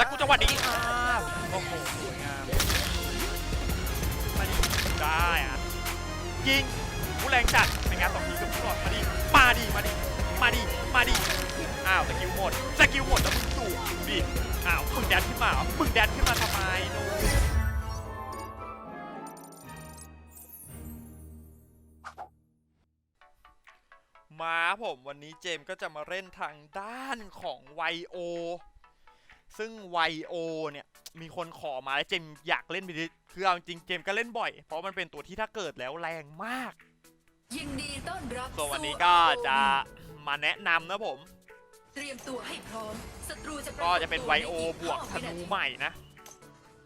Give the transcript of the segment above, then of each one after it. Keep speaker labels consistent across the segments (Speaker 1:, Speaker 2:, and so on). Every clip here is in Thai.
Speaker 1: แล้วกูจังหวะนี้อ้าวโอ้โหสวยงามมาดิได้อะยิงกูแรงจัดเป็นงานสองทีกับกูก่อนมาดิมาดิมาดิมาดิมาดิอ้าวสกิลหมดสกิลหมดแล้วมึงสูบดิอ้าวมึงแดนขึ้นมาเหรอมึงแดนขึ้นมาทำไมมาผมวันนี้เจมก็จะมาเล่นทางด้านของไวโอ ซึ่งไวโอเนี่ยมีคนขอมาแล้วเจมส์อยากเล่นไปดิคือเอาจริงๆเจมส์ก็เล่นบ่อย เพราะมันเป็นตัวที่ถ้าเกิดแล้วแรงมาก
Speaker 2: ยินดีต้อนรับ
Speaker 1: ส่วนวันนี้ก็จะมาแนะนำนะผม
Speaker 2: เตรียมตัวให้พร้อมศัตรูจะ
Speaker 1: ก็จะเป็นไวโอบวกธนูใหม่นะ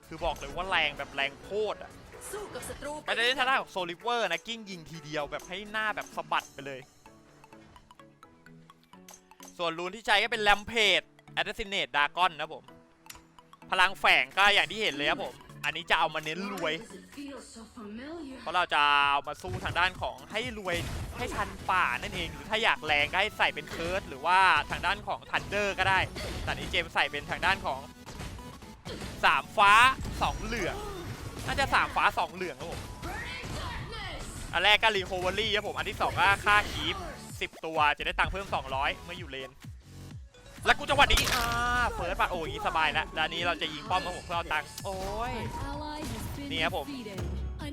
Speaker 1: คือบอกเลยว่าแรงแบบแรงโคตรอะ
Speaker 2: สู้กับศัตรู
Speaker 1: ไม่ได้ทางด้านของโซลิเวอร์นะกิ้งยิงทีเดียวแบบให้หน้าแบบสะบัดไปเลย ส่วนรูนที่ใช้ก็เป็นแลมเพจ แอดซิเนตดากอนนะผม พลังแฝงก็อย่างที่เห็นเลยครับผม อันนี้จะเอามาเน้นรวย เพราะเราจะเอามาสู้ทางด้านของให้รวยให้ทันป่านั่นเอง หรือถ้าอยากแรงก็ให้ใส่เป็นเคิร์ดหรือว่าทางด้านของทันเดอร์ก็ได้ แต่นี้เจมใส่เป็นทางด้านของสามฟ้าสองเหลืองน่าจะสามฟ้าสองเหลืองครับผมอันแรกก็รีโคเวอรี่ครับผม อันที่สองก็ค่าคีฟ10 ตัวจะได้ตังค์เพิ่ม 200 เมื่ออยู่เลน แล้วกูจังหวะนี้อ่าเฟิร์สปัดโอ้ยสบายแล้วด้านนี้เราจะยิงป้อมครับผมเพื่อเอาตังค์โอ้ย
Speaker 3: นี่ครับผม
Speaker 1: อั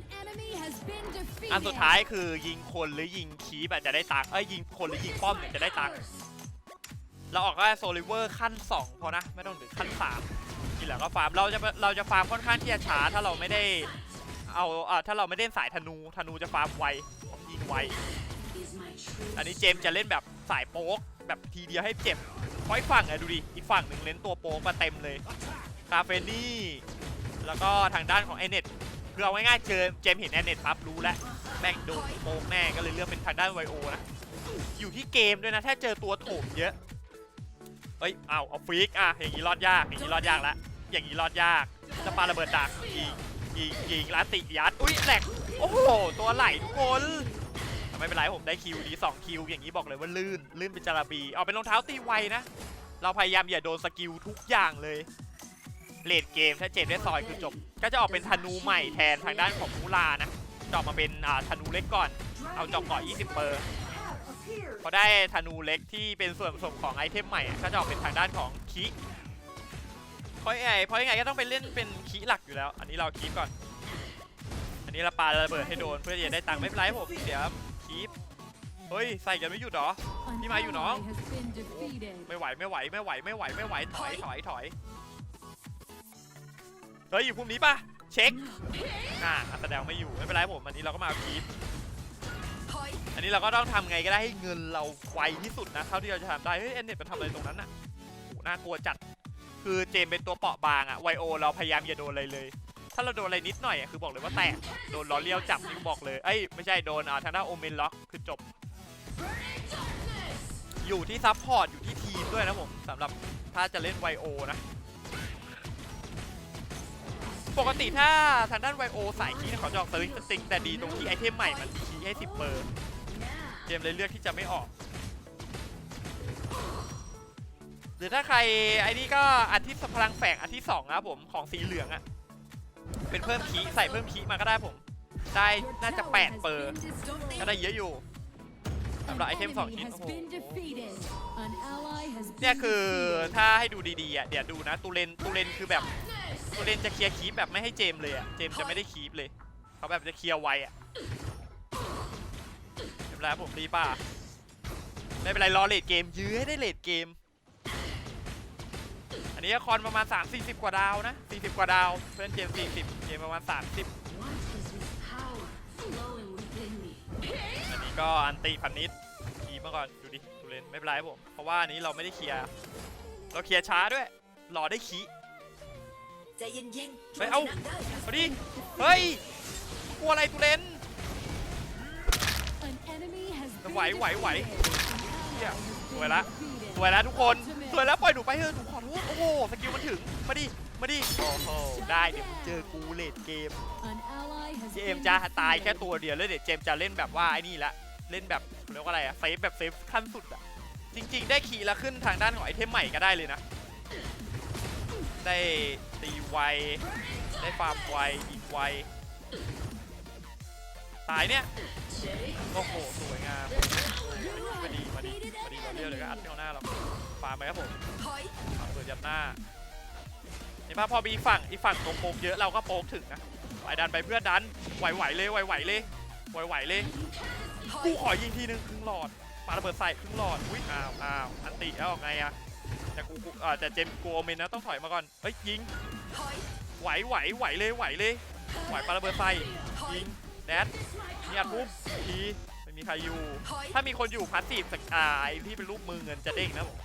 Speaker 3: อั
Speaker 1: น
Speaker 3: น
Speaker 1: สุ
Speaker 3: สุ
Speaker 1: ด
Speaker 3: ด
Speaker 1: ท้า
Speaker 3: ท้ายย
Speaker 1: คือยิงคนหรือยิงคีฟอะจะได้ตังค์เอ้ยยิงคนหรือยิงป้อมเนี่ยจะได้ตังค์เราออกก็โซลิเวอร์ขั้น2พอนะไม่ต้องถึงขั้น3ทีหลังก็ฟาร์มเราจะเราจะฟาร์มค่อนข้างที่จะช้าถ้าเราไม่ได้เอาอ่าถ้าเราไม่เล่นสายธนูธนูจะฟาร์มไวยิงไว อันนี้เจมส์จะเล่นแบบสายโป๊กแบบทีเดียวให้เจ็บเพราะอีกฝั่งอะดูดิ อีกฝั่งหนึ่งเล่นตัวโป๊กมาเต็มเลยคาเฟนี่ แล้วก็ทางด้านของไอเน็ตคือเอาง่ายๆเจอเจมส์เห็นไอเน็ตปั๊บรู้แล้วแม่งโดนโป๊กแน่ก็เลยเลือกเป็นทางด้านไวโอนะ อยู่ที่เกมด้วยนะ ถ้าเจอตัวโถมเยอะเฮ้ยเอาเอาฟิกอะอย่างนี้รอดยากอย่างนี้รอดยากละอย่างนี้รอดยากจะปาระเบิดดักยิงยิงยิงลาติยัดอุ้ยแหลกโอ้โหตัวไหลทุกคน ไม่เป็นไรผมได้คิวดี2คิวอย่างนี้บอกเลยว่าลื่นลื่นเป็นจาระบีเอาเป็นรองเท้าตีไวนะ เราพยายามอย่าโดนสกิลทุกอย่างเลยเลดเกมถ้าเจ็บได้ซอยคือจบ ก็จะออกเป็นธนูใหม่แทนทางด้านของมูลานะจออกมาเป็นธนูเล็กก่อน เอาจอกเกาะ20 เปอร์พอได้ธนูเล็กที่เป็นส่วนผสมของไอเทมใหม่ก็จะออกเป็นทางด้านของคิเพราะยังไงเพราะยังไงก็ต้องไปเล่นเป็นคีหลักอยู่แล้ว อันนี้เราคีปก่อน อันนี้เราปาระเบิดให้โดนเพื่อจะได้ตังค์ไม่เป็นไรผมเดี๋ยว คีปเฮ้ยใส่กันไม่หยุดหรอ
Speaker 3: พี่มาอยู่น้อง
Speaker 1: ไม่ไหวไม่ไหวไม่ไหวไม่ไหวไม่ไหวถอยถอยถอยเฮ้ยอยู่พรุ่งนี้ปะเช็คอ่าแสดงไม่อยู่ไม่เป็นไรผมอันนี้เราก็มาเอาคีป
Speaker 2: อั
Speaker 1: นนี้เราก็ต้องทำไงก็ได้ให้เงินเราไวที่สุดนะเท่าที่เราจะทำได้เฮ้ยเอ็นเน็ตมันทำอะไรตรงนั้นน่ะโหน่ากลัวจัดคือเจมเป็นตัวเปราะบางอะไวโอเราพยายามอย่าโดนอะไรเลย ถ้าเราโดนอะไรนิดหน่อยอะคือบอกเลยว่าแตกโดนล้อเลี้ยวจับนี่บอกเลยเอ้ยไม่ใช่โดนอ่าทางด้านโอเมนล็อกคือจบ อยู่ที่ซับพอร์ตอยู่ที่ทีมด้วยนะผมสำหรับถ้าจะเล่นไวโอนะ ปกติถ้าทางด้านไวโอสายคีย์เขาจะออกสวิงสติงแต่ดีตรงที่ไอเทมใหม่มันคีย์ให้10เปอร์เจมเลยเลือกที่จะไม่ออกหรือถ้าใครไอ้นี่ก็อันที่พลังแฝงอันที่สองนะครับผมของสีเหลืองอะ เป็นเพิ่มคีใส่เพิ่มคีมาก็ได้ผม ได้น่าจะ 8 เปอร์ ก็ได้เยอะอยู่สำหรับไอเทมสองชิ้นโอ้โหเนี่ยคือถ้าให้ดูดีๆอะเดี๋ยวดูนะตูเลนตูเลนคือแบบตูเลนจะเคลียร์คีปแบบไม่ให้เจมเลยอะเจมจะไม่ได้คีปเลยเขาแบบจะเคลียร์ไวอะไม่เป็นไรผมตีป่ะไม่เป็นไรรอเลดเกมยื้อให้ได้เลดเกม นนี้คอนประมาณ 3 40 กว่าดาวนะ 40 กว่าดาว เพื่อนเจมส์40 เจมส์ประมาณ 30 อันนี้ก็อันติพันนิดคีมาก่อนดูดิตูเลนไม่เป็นไรครับผม เพราะว่าอันนี้เราไม่ได้เคลียร์ เราเคลียร์ช้าด้วยรอได้คี
Speaker 2: ใจเย็นๆ
Speaker 1: ไปเอา
Speaker 2: ชนะได้นะ
Speaker 1: เอาดิ เฮ้ย กลัวอะไรตูเลน
Speaker 3: ไหวไหวไหว
Speaker 1: เหี้ยสวยละสวยแล้วทุกคนสวยแล้วปล่อยหนูไปเถอะหนูขอ โทษโอ้โหสกิลมันถึง มาดิ มาดิ โอ้โห ได้เดี๋ยวมึงเจอกูเลดเกม เจมจะตายแค่ตัวเดียวแล้วเดี๋ยวเจมจะเล่นแบบว่าไอ้นี่ละเล่นแบบเรียกว่าอะไรอะเซฟแบบเซฟขั้นสุดอะจริง ๆ ได้ขี่แล้วขึ้นทางด้านของไอเทมใหม่ก็ได้เลยนะ ได้ตีไว ได้ฟาร์มไวอีกไว ตายเนี่ย โอ้โห สวยงาม มาดี มาดี มาดีเราเรียกเลยก็อัดเข้าหน้าเรา ฟาร์มไปครับผม
Speaker 2: ถอย
Speaker 1: ฝั่งเปิดยัดหน้าเห็นปะพอมีฝั่งอีกฝั่งตรงโปกเยอะเราก็โปกถึงนะไหวดันไปเพื่อนดันไหวๆเลยไหวๆเลยไหวๆเลย
Speaker 2: ถอย
Speaker 1: กูขอยิงทีนึงครึ่งหลอดปาระเบิดใส่ครึ่งหลอดอุ้ยอ้าวอ้าวอันติแล้วออกไงอะแต่กูกูเอ่อแต่เจมส์กูโอเมนนะต้องถอยมาก่อนเอ้ยยิง
Speaker 2: ถอย
Speaker 1: ไหวไหวไหวเลยไหวเลย ไหวปาระเบิดใส่
Speaker 2: ถอย
Speaker 1: ยิงแดดนี่อัดปุ๊บทีไม่มีใครอยู่
Speaker 2: ถอย
Speaker 1: ถ้ามีคนอยู่พาสซีฟสกายที่เป็นรูปมือเงินจะเด้งนะผม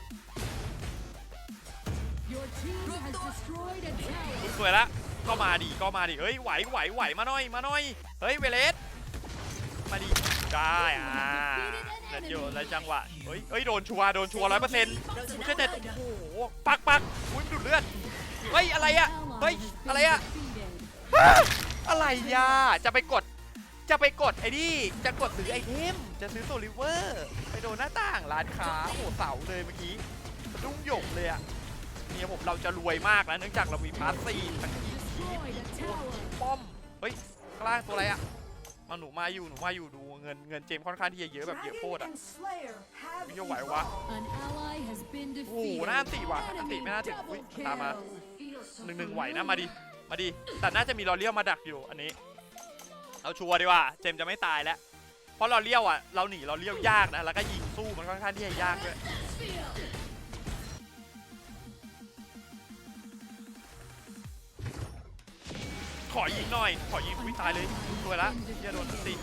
Speaker 3: Your team has destroyed a tower.
Speaker 1: สวยละก็มาดิก็มาดิเฮ้ยไหวไหวไหวมาหน่อยมาหน่อยเฮ้ยเวเลสมาดิได้อ่าเด็ดอยู่แล้วจังหวะเฮ้ยเฮ้ยโดนชัวร์โดนชัวร้อยเปอร์เซ็นต์
Speaker 2: เราจะ
Speaker 1: กู
Speaker 2: ได้
Speaker 1: แค่เด็ด
Speaker 2: ได้นะ
Speaker 1: โอ้โหปักปักอุ้ยมันดูดเลือดเฮ้ยอะไรอะ
Speaker 3: Ally
Speaker 1: เฮ้ย
Speaker 3: has been
Speaker 1: อะไรอะ
Speaker 3: defeated.
Speaker 1: อะไรยาจะไปกดจะไปกดไอ้นี่จะกดซื้อไอเทมจะซื้อโซลิเวอร์ ไปโดนหน้าต่างร้านค้าโอ้โหเสาเลยเมื่อกี้สะดุ้งหยกเลยอะเนี่ยผมเราจะรวยมากนะเนื่องจากเรามีพาสซีฟทั้งทีป้อม เฮ้ยข้างล่างตัวอะไรอะมาหนูมาอยู่หนูมาอยู่ดูเงินเงินเจมส์ค่อนข้างที่จะเยอะแบบเยอะโคตรอะวิวไหววะโอ้โหน่าติว่ะอันติไม่น่าถึงอุ้ยตามมาหนึ่งหนึ่งไหวนะมาดิมาดิแต่น่าจะมีลอเลียวมาดักอยู่อันนี้เอาชัวร์ดีกว่าเจมส์จะไม่ตายแล้วเพราะลอเลียวอะเราหนีลอเลียวยากนะแล้วก็ยิงสู้มันค่อนข้างที่จะยากด้วย ขอยิงหน่อย ขอยิงอุ้ยตายเลยตัวยละเฮียโดนติ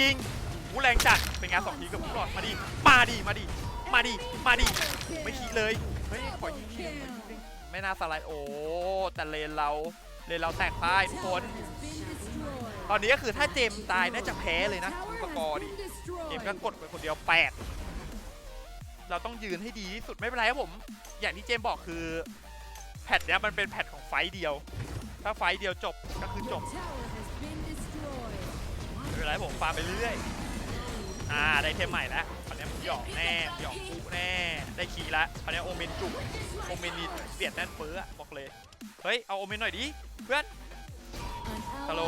Speaker 1: ยิงหูแรงจัด เป็นงานสองทีกับผู้หลอดมาดิ มาดิ มาดิ มาดิ มาดิ ไม่ขี้เลย เฮ้ย ขอยิงทีนึงขอยิงทีไม่น่าสไลด์ โอ้ แต่เลนเรา เลนเราแตกพ่ายทุกคน ตอนนี้ก็คือถ้าเจมตายน่าจะแพ้เลยนะ
Speaker 3: Tower
Speaker 1: สกอร์ดิ เจมก็กดไปคนเดียว 8 เราต้องยืนให้ดีที่สุดไม่เป็นไรครับผม อย่างที่เจมบอกคือแพทเนี้ยมันเป็นแพทของไฟเดียว ถ้าไฟเดียวจบก็คือจบ
Speaker 3: tower has been destroyed.
Speaker 1: ไม่เป็นไรผมฟาร์มไปเรื่อยๆ อ่าได้เทมใหม่แล้วคราวนี้หยอกแน่หยอกปุ๊แน่ ได้คีแล้วคราวนี้โอเมนจุกโอเมนนี่เปลี่ยนแน่นเฟ้อบอกเลย เฮ้ย เอาโอเมนหน่อยดิเพื่อนฮัลโหล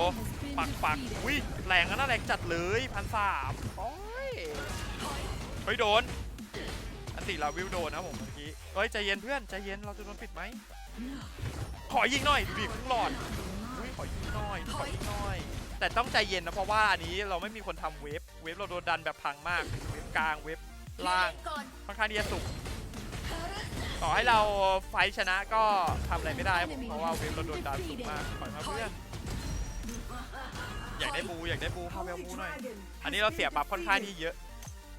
Speaker 1: ปักปักอุ้ยแรงนะแรงจัดเลยพันสามโอ้ยเฮ้ยโดนอันติลาวิวโดนนะผมเมื่อกี้เฮ้ยใจเย็นเพื่อนใจเย็นเราจะโดนปิดไหม ขอยิงหน่อยดูดิครึ่งหลอดอุ้ยขอยิงหน่อยขอยิงหน่อย แต่ต้องใจเย็นนะเพราะว่าอันนี้เราไม่มีคนทำเวฟเวฟเราโดนดันแบบพังมากเวฟกลางเวฟล่างค่อนข้างที่จะสุกต่อให้เราไฟชนะก็ทำอะไรไม่ได้ผมเพราะว่าเวฟเราโดนดันสูงมากปล่อยมาเพื่อนอยากได้บูอยากได้บูพาไปเอาบูหน่อย อันนี้เราเสียบัฟค่อนข้างที่เยอะ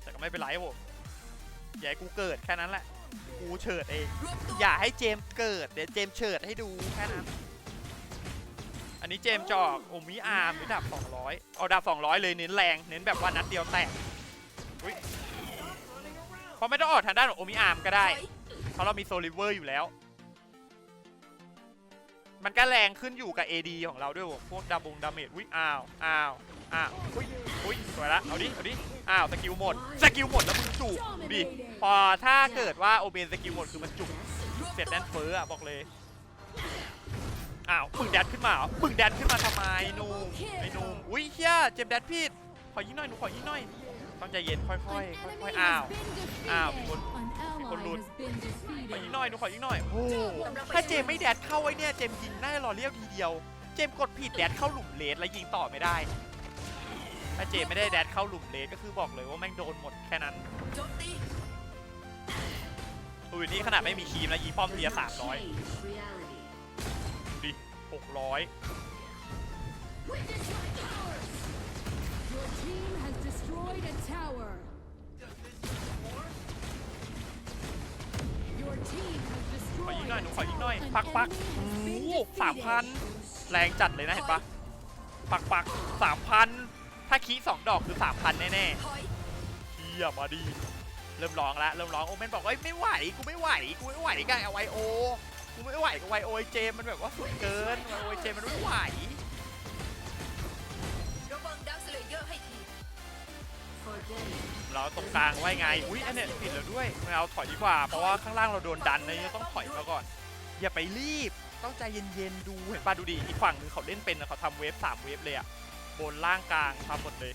Speaker 1: แต่ก็ไม่เป็นไรครับผมอย่าให้กูเกิดแค่นั้นแหละ กูเฉิดเอง อย่าให้เจมส์เกิด เดี๋ยวเจมส์เฉิดให้ดูแค่นั้น อันนี้เจมส์จอกโอมิอาร์มหรือดับ 200 เอาดาบ200 เลยเน้นแรง เน้นแบบว่านัดเดียวแตกอุ๊ยเพราะไม่ต้องออกทางด้านของโอมิอาร์มก็ได้ เพราะเรามีโซลิเวอร์อยู่แล้ว มันก็แรงขึ้นอยู่กับ AD ของเราด้วยวพวกดาบงดาเมจอุ้ยอ้าวอ้าวอ้าวอุ้ยอุ้ยสวยละเอาดิเอาดิอ้าวสกิลหมดสกิลหมดแล้วมึงจุกดิพอถ้าเกิดว่าโอเบนสกิลหมดคือมันจุกเสร็จแดนเฟอร์อะบอกเลยอ้าวมึงแดนขึ้นมาเหรอมึงแดนขึ้นมาทำไมหนุ่มไอ้หนุ่มอุ้ยเฮียเจมส์แดนผิดขอยิงหน่อยหนูขอยิงหน่อย ต้องใจเย็นค่อยๆค่อย
Speaker 3: An
Speaker 1: ๆ
Speaker 3: enemy
Speaker 1: อ้าว
Speaker 3: has been defeated.
Speaker 1: อ้าวมีคน
Speaker 3: An ally
Speaker 1: คนหลุด
Speaker 3: has been
Speaker 1: ขอยิง
Speaker 3: defeated.
Speaker 1: หน่อยหนูขอยิงหน่อยโอ้โหถ้าเจมส์ไม่แดดเข้าไอ้เนี่ยเจมส์ยิงได้รอเลี้ยวทีเดียว เจมส์กดผิดแดดเข้าหลุมเลสแล้วยิงต่อไม่ได้ ถ้าเจมส์ไม่ได้แดดเข้าหลุมเลสก็คือบอกเลยว่าแม่งโดนหมดแค่นั้น
Speaker 2: โจมตี
Speaker 1: อุ้ยนี่ขนาดไม่มีคีมนะยีป้อมเทียสามร้อยดิหกร้อย
Speaker 3: Your team has destroyed a tower. Your team has
Speaker 1: ขอ
Speaker 3: destroyed
Speaker 1: ยิงหน่อย หนูขอ
Speaker 3: a
Speaker 1: ยิงหน่อย
Speaker 3: tower. An
Speaker 1: ปักปัก
Speaker 3: enemy
Speaker 1: โอ้
Speaker 3: has been
Speaker 1: โหสามพัน
Speaker 3: defeated.
Speaker 1: แรงจัดเลยนะ เห็นปะปักปักสามพันถ้าคีสองดอกคือสามพันแน่
Speaker 2: ถอย
Speaker 1: ๆเฮียมาดีเริ่มร้องละเริ่มร้องโอเมนบอกเอ้ยไม่ไหว กูไม่ไหว กูไม่ไหวกับไอไวโอ กูไม่ไหวกับไวโอเจมมันแบบว่าสุดเกินไวโอเจมมันไม่ไหว
Speaker 2: เรา
Speaker 1: ตรงกลางไว้ไง อุ้ยอันเนี้ยผิดแล้วด้วยเราถอยดีกว่า เพราะว่าข้างล่างเราโดนดันนะต้องถอยมาก่อน อย่าไปรีบ ต้องใจเย็นๆดู เห็นป่ะดูดิ อีกฝั่งนึงเขาเล่นเป็นนะเขาทำเวฟสามเวฟเลยอะบนล่างกลางทำหมดเลย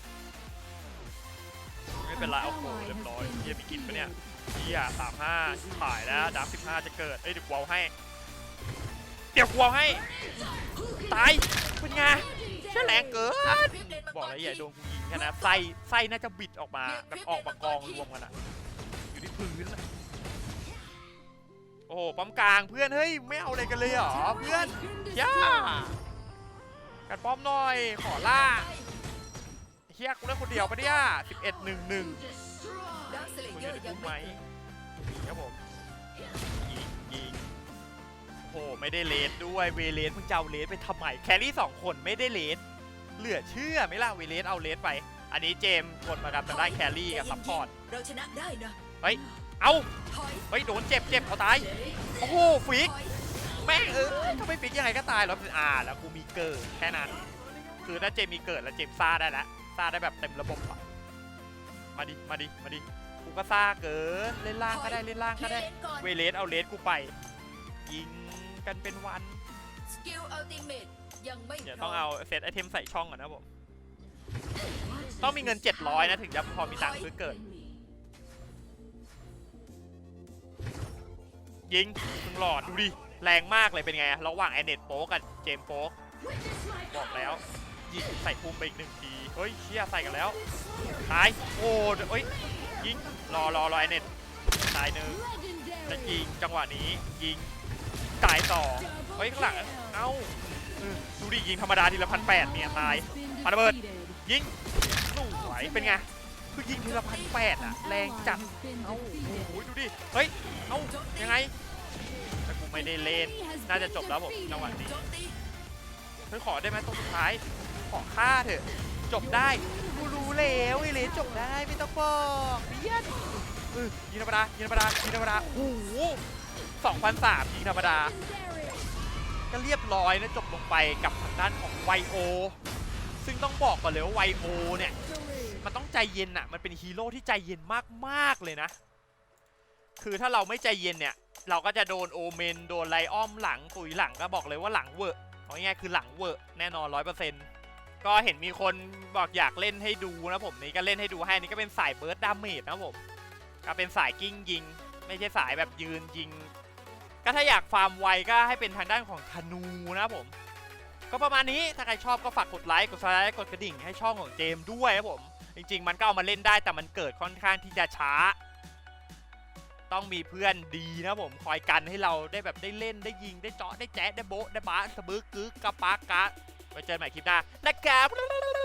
Speaker 1: ไม่เป็นไรเอาโหเรียบร้อยเฮียมีกินปะเนี่ยเฮียสามห้าขายแล้วดับสิบห้าจะเกิด เอ้ยเดี๋ยวกูเอาให้ เดี๋ยวกูเอาให้ ตาย เป็นไง ใช่แรงเกิน
Speaker 2: คลิปเลนมัง
Speaker 1: บอก
Speaker 2: กร
Speaker 1: แล้วอ
Speaker 2: ที
Speaker 1: ย่าโดนกูยิงแค่นะไส้ไส้น่าจะบิดออกมาแบบออกมากองรวมกันอะอยู่ที่พื้นอะโอ้โหปั๊มกลางเพื่อนเฮ้ยไม่เอาอะไรกันเลยเหรอเพื่อนย่ากันป้อมหน่อยขอล่าเฮียกูเล่นคนเดียวปะเนี่ยสิบเอ็ดหนึ่งหนึ่ง
Speaker 2: ดักสเล
Speaker 1: คุณ
Speaker 2: เยอ
Speaker 1: จะ
Speaker 2: ร์
Speaker 1: ได้
Speaker 2: ยั
Speaker 1: พู
Speaker 2: ง
Speaker 1: ดไหม
Speaker 2: ไม่
Speaker 1: ครับผมยิงยิง โอ้โหไม่ได้เลสด้วยเวเลสมึงจะเอาเลสไปทำไมแครี่สองคนไม่ได้เลสเหลือเชื่อไหมล่ะเวเลสเอาเลสไป อันนี้เจมส์กดมากับทางด้านแครี่กับซัพพอร์ต
Speaker 2: เราชนะได้นะ
Speaker 1: เอ้า
Speaker 2: ถอย
Speaker 1: เฮ้ยโดนเจ็บเจ็บเขาตายโอ้โหฟิก
Speaker 2: ถอย
Speaker 1: แม่งเออถ้าไม่ฟิกยังไงก็ตายแล้วอ่าแล้วกูมีเกิดแค่นั้น คือถ้าเจมมีเกิดแล้วเจมซ่าได้แล้วซ่าได้แบบเต็มระบบอะมาดิมาดิมาดิกูก็ซ่าเกินเล่นล่างก็ได้เล่นล่างก็ได้
Speaker 2: เลนก่อน
Speaker 1: เวเลสเอาเลสกูไปยิง กันเป็นวัน
Speaker 2: สกิลอัลติเมทยังไม่
Speaker 1: เดี๋ยว
Speaker 2: พร้
Speaker 1: ต้องเอาเซตไอเทมใส่ช่องก่อนนะผมต้องมีเงิน 700 นะ ถึงจะพอมีตังค์ซื้อเกิด ยิงมึงหลอด ดูดิ แรงมากเลยเป็นไงอะระหว่างไอเน็ตโป๊กกับเจมส์โป๊กบอกแล้ว ยิงใส่ภูมิไปอีกหนึ่งที เฮ้ยเชี่ยใส่กันแล้ว ตาย โอ้เดี๋ยวเอ้ย ยิง รอรอรอไอเน็ตตายหนึ่งจะยิงจังหวะนี้ยิงตายต่อ เฮ้ยข้างหลัง เอ้าดูดิยิงธรรมดาทีละพันแปดเนี่ยตายปาระเบิดยิงสวยเป็นไง คือยิงทีละพันแปดอะแรงจัด เอ้าโอ้ยดูดิ เฮ้ย เอ้ายังไง แต่กูไม่ได้เล่น น่าจะจบแล้วผมจังหวะนี้เฮ้ยขอได้ไหมตรงสุดท้าย ขอฆ่าเถอะ จบได้ กูรู้แล้วไอ้เลนจบได้ไม่ต้องบอกเบียดเออยิงธรรมดายิงธรรมดายิงธรรมดาโอ้โห สองพันสามยิงธรรมดา ก็เรียบร้อยนะจบลงไปกับทางด้านของไวโอซึ่งต้องบอกก่อนเลยว่าไวโอเนี่ย มันต้องใจเย็นอะมันเป็นฮีโร่ที่ใจเย็นมากๆเลยนะ คือถ้าเราไม่ใจเย็นเนี่ย เราก็จะโดนโอเมน โดนไลอ้อมหลังตุยหลังก็บอกเลยว่าหลังเวอร์เอาง่ายๆคือหลังเวอร์แน่นอนร้อยเปอร์เซ็นต์ก็เห็นมีคนบอกอยากเล่นให้ดูนะผมนี่ก็เล่นให้ดูให้นี่ก็เป็นสายเบิร์ดดาเมจนะผมก็เป็นสายกิ้งยิง ไม่ใช่สายแบบยืนยิง ก็ถ้าอยากฟาร์มไวก็ให้เป็นทางด้านของธนูนะผม ก็ประมาณนี้ถ้าใครชอบก็ฝากกดไลค์กดซับสไครต์กดกระดิ่งให้ช่องของเจมด้วยครับผม จริง ๆ มันก็เอามาเล่นได้แต่มันเกิดค่อนข้างที่จะช้า ต้องมีเพื่อนดีนะผมคอยกันให้เราได้แบบได้เล่นได้ยิงได้เจาะได้แจ๊ะได้โบ๊ะได้บ้าสะบึกกึกกระปากกะไว้เจอกันใหม่คลิปหน้านะครับ